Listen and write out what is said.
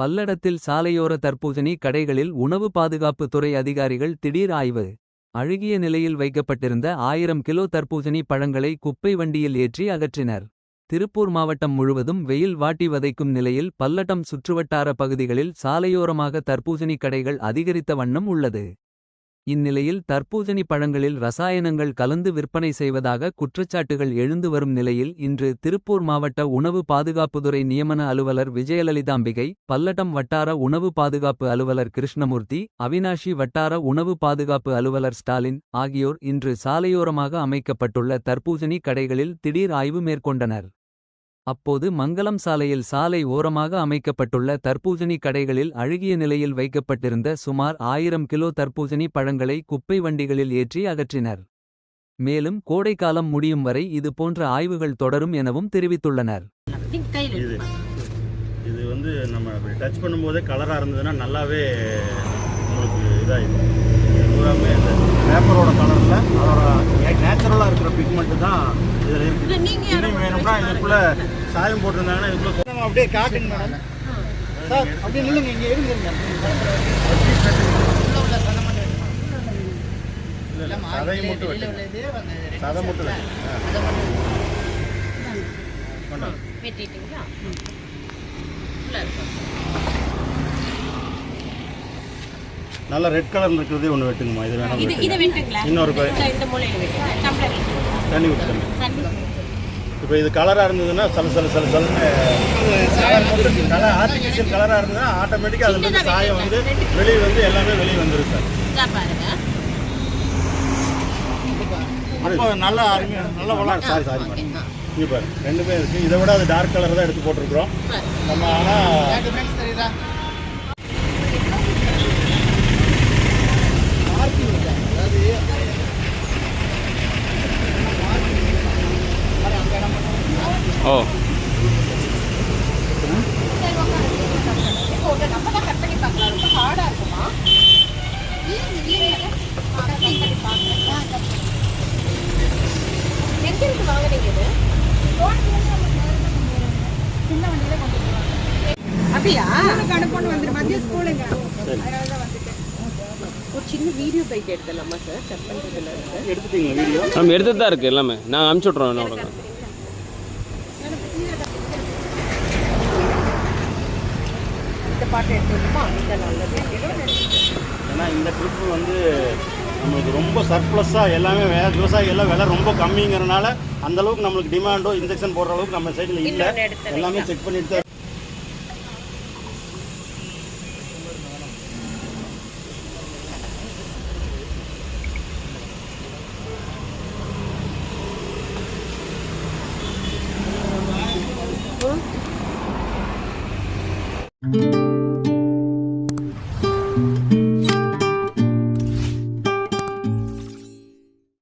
பல்லடத்தில் சாலையோர தர்பூசணி கடைகளில் உணவு பாதுகாப்பு துறை அதிகாரிகள் திடீர் ஆய்வு. அழுகிய நிலையில் வைக்கப்பட்டிருந்த ஆயிரம் கிலோ தர்பூசணி பழங்களை குப்பை வண்டியில் ஏற்றி அகற்றினர். திருப்பூர் மாவட்டம் முழுவதும் வெயில் வாட்டி வதைக்கும் நிலையில் பல்லடம் சுற்றுவட்டார பகுதிகளில் சாலையோரமாக தர்பூசணி கடைகள் அதிகரித்த வண்ணம் உள்ளது. இந்நிலையில் தர்பூசணி பழங்களில் ரசாயனங்கள் கலந்து விற்பனை செய்வதாக குற்றச்சாட்டுகள் எழுந்து வரும் நிலையில் இன்று திருப்பூர் மாவட்ட உணவு பாதுகாப்புத்துறை நியமன அலுவலர் விஜயலலிதாம்பிகை பல்லடம் வட்டார உணவு பாதுகாப்பு அலுவலர் கிருஷ்ணமூர்த்தி அவினாஷி வட்டார உணவு பாதுகாப்பு அலுவலர் ஸ்டாலின் ஆகியோர் இன்று சாலையோரமாக அமைக்கப்பட்டுள்ள தர்பூசணி கடைகளில் திடீர் ஆய்வு மேற்கொண்டனர். அப்போது மங்கலம் சாலையில் சாலை ஓரமாக அமைக்கப்பட்டுள்ள தர்பூசணி கடைகளில் அழுகிய நிலையில் வைக்கப்பட்டிருந்த சுமார் ஆயிரம் கிலோ தர்பூசணி பழங்களை குப்பை வண்டிகளில் ஏற்றி அகற்றினர். மேலும் கோடைக்காலம் முடியும் வரை இது போன்ற ஆய்வுகள் தொடரும் எனவும் தெரிவித்துள்ளனர். இது. வந்து நம்ம டச் பண்ணும்போதே கலராக இருந்ததுன்னா நல்லாவே உங்களுக்கு இதாகிடும் பூராமே இந்த பேப்பரோட கலரில் அதோட நேச்சுரலாக இருக்கிற பிக்மெண்ட்டு தான் இதில் இல்ல இருக்குது நீங்க யாரும் இன்னும் வேணும்னா இதுக்குள்ளே சாயம் போட்டிருந்தாங்கன்னா இதுக்குள்ளே அப்படியே காட்டுங்க மேடம். சார் அப்படியே நில்லுங்க இங்கே இருங்க மட்டும் சதை மட்டும். வெட்டிட்டீங்களா? இருக்கு. நல்லா ரெட் கலர்ல இருக்கிறதே ஒன்று வெட்டுங்கம்மா. இது வேணா இது இதை வெட்டுங்களா? இன்னொரு இந்த- இந்த மூலையில வெட்டுங்க. தண்ணி ஊற்றுங்க தண்ணி இப்போ இது கலராக இருந்ததுன்னா சல சல சல சலன்னு கலர் ஆர்டிஃபிஷியல் கலராக இருந்ததுன்னா ஆட்டோமேட்டிக்காக அதுல இருந்து சாயம் வந்து வெளியே வந்து எல்லாமே வெளியே வந்துடும் சார். இதா பாருங்க. அப்போ நல்லா அருமையாக நல்லா வளரும். சாரி சாரி மேடம் இங்கே பாரு. ரெண்டுமே இருக்குது இதை விட அது டார்க் கலர் தான் எடுத்து போட்டிருக்கிறோம். நம்ம ஆனால் ஓ இப்போ உங்க நம்ம தான் கட் பண்ணி பார்க்கலாம் ரொம்ப ஹார்டா இருக்குமா எங்க இருந்து வாங்குனீங்க இது அப்படியா அனுப்பணும் வந்துரு. மதிய ஸ்கூலுங்க. ஒரு சின்ன வீடியோ பைக் எடுத்துடலாமா சார் இருந்து எடுத்துட்டீங்களா வீடியோ நம்ம எடுத்து தான் இருக்குது எல்லாமே. நான் அனுப்பிச்சி விட்றோம் என்ன உடனே இந்த பாட்டு எடுத்துக்கணுமா இந்த நல்லது. ஏன்னா இந்த ட்ரிப்பு வந்து நம்மளுக்கு ரொம்ப சர்ப்ளஸாக எல்லாமே வே விவசாயி எல்லாம் விலை ரொம்ப கம்மிங்கிறனால அந்த அளவுக்கு நம்மளுக்கு டிமாண்டோ இன்ஜெக்ஷன் போடுற அளவுக்கு நம்ம சைடில் இல்லை? எல்லாமே செக் பண்ணிட்டு தான் Mm-hmm.